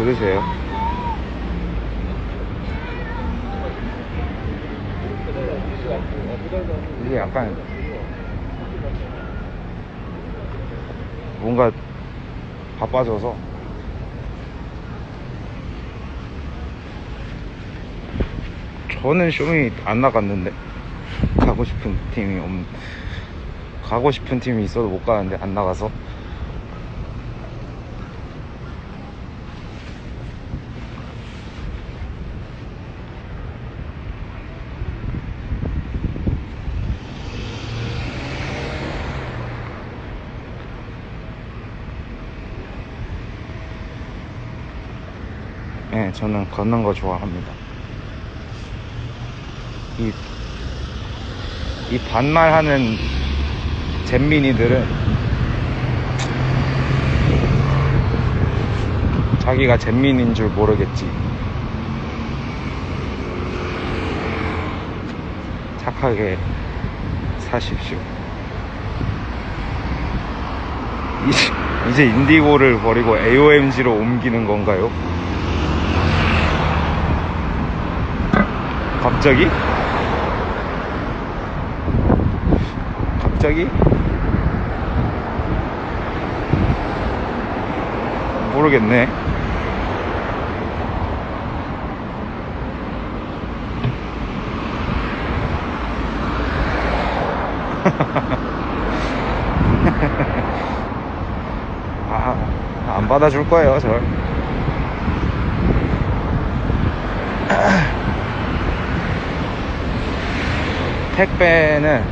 들으세요. 이게 약간 뭔가 바빠져서 저는 쇼미 안 나갔는데 가고 싶은 팀이 없 가고 싶은 팀이 있어도 못 가는데 안 나가서 네, 저는 걷는 거 좋아합니다. 이, 이 반말하는 잼민이들은 자기가 잼민인 줄 모르겠지. 착하게 사십시오. 이제, 이제 인디고를 버리고 AOMG로 옮기는 건가요? 갑자기? 갑자기? 모르겠네. 아, 안 받아줄 거예요, 절. 택배는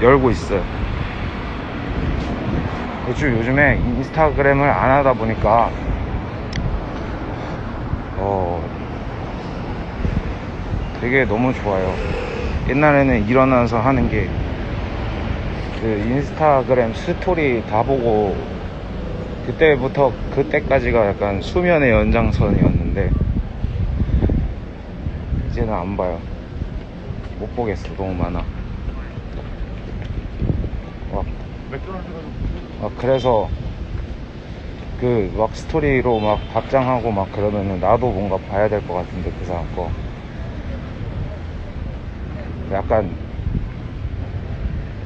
열고 있어요. 요즘 요즘에 인스타그램을 안 하다 보니까 어 되게 너무 좋아요. 옛날에는 일어나서 하는 게 그 인스타그램 스토리 다 보고 그때부터 그때까지가 약간 수면의 연장선이었는데 이제는 안 봐요. 못 보겠어. 너무 많아. 막, 막 그래서 그 막 스토리로 막 답장하고 막 그러면은 나도 뭔가 봐야 될 것 같은데 그 사람 거. 약간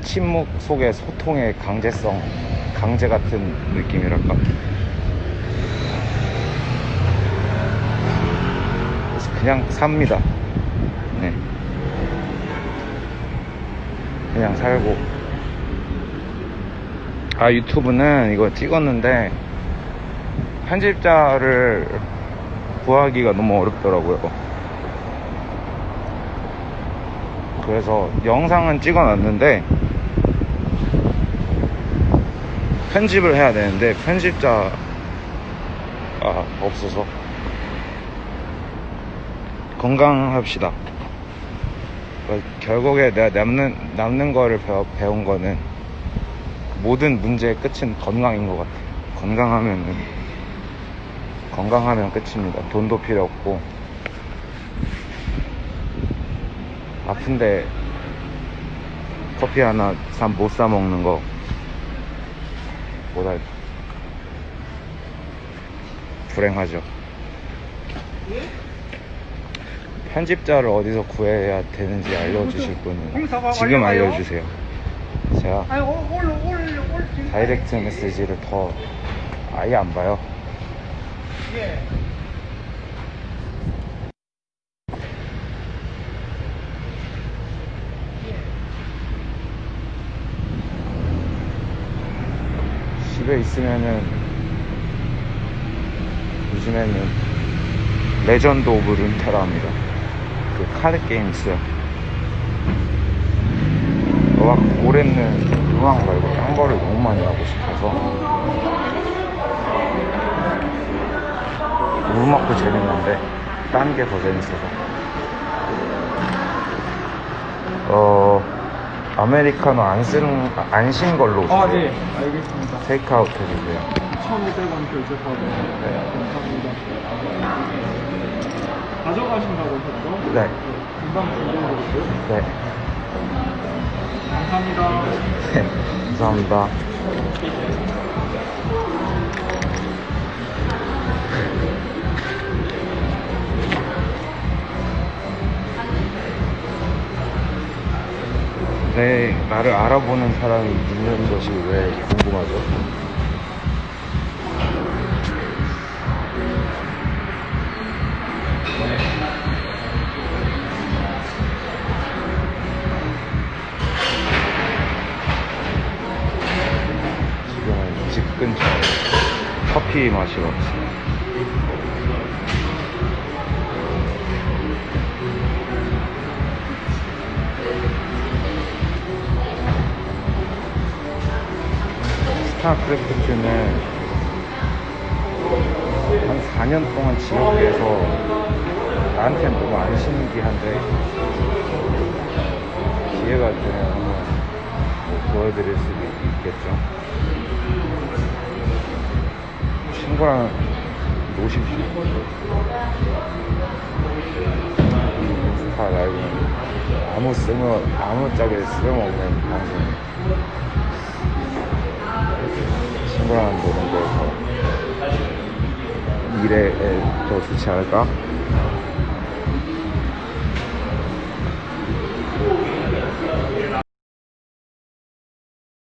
침묵 속의 소통의 강제성, 강제 같은 느낌이랄까. 그래서 그냥 삽니다. 네. 그냥 살고. 아, 유튜브는 이거 찍었는데, 편집자를 구하기가 너무 어렵더라고요. 그래서 영상은 찍어놨는데, 편집을 해야 되는데, 편집자가 없어서. 건강합시다. 그 결국에 내가 남는, 남는 거를 배워, 배운 거는 모든 문제의 끝은 건강인 것 같아요. 건강하면은, 건강하면 끝입니다. 돈도 필요 없고, 아픈데 커피 하나 못 사 먹는 거, 보다 불행하죠. 편집자를 어디서 구해야 되는지 알려주실 분은 지금 알려주세요. 제가. 다이렉트 메시지를 더 아예 안 봐요. 예. 집에 있으면은 요즘에는 레전드 오브 룬테라입니다. 그 카드 게임 있어요. 막 올해는 음악 말고 딴 거를 너무 많이 하고 싶어서 음악도 재밌는데 딴 게 더 재밌어서 어 아메리카노 안 쓰는 안 신 걸로 아, 주세요. 네. 알겠습니다. 테이크아웃 해주세요. 1,500원 결제받으세요. 네. 감사합니다. 가져가신다고 하셨죠? 네. 금방 준비해드릴게요. 네. 감사합니다. 네. 감사합니다. 내 나를 알아보는 사람이 있는 것이 왜 궁금하죠? 근처에 커피 마시러 왔어요. 스타크래프트는 한 4년 동안 지역에서 나한테는 너무 안 신기한데 기회가 되면 보여드릴 수도 있겠죠. 친구랑 노십시오. 인스타 라이브는 아무 쓸모, 아무 짝에 쓸모없는 방송. 친구랑 노는 거에서 미래에 더 좋지 않을까?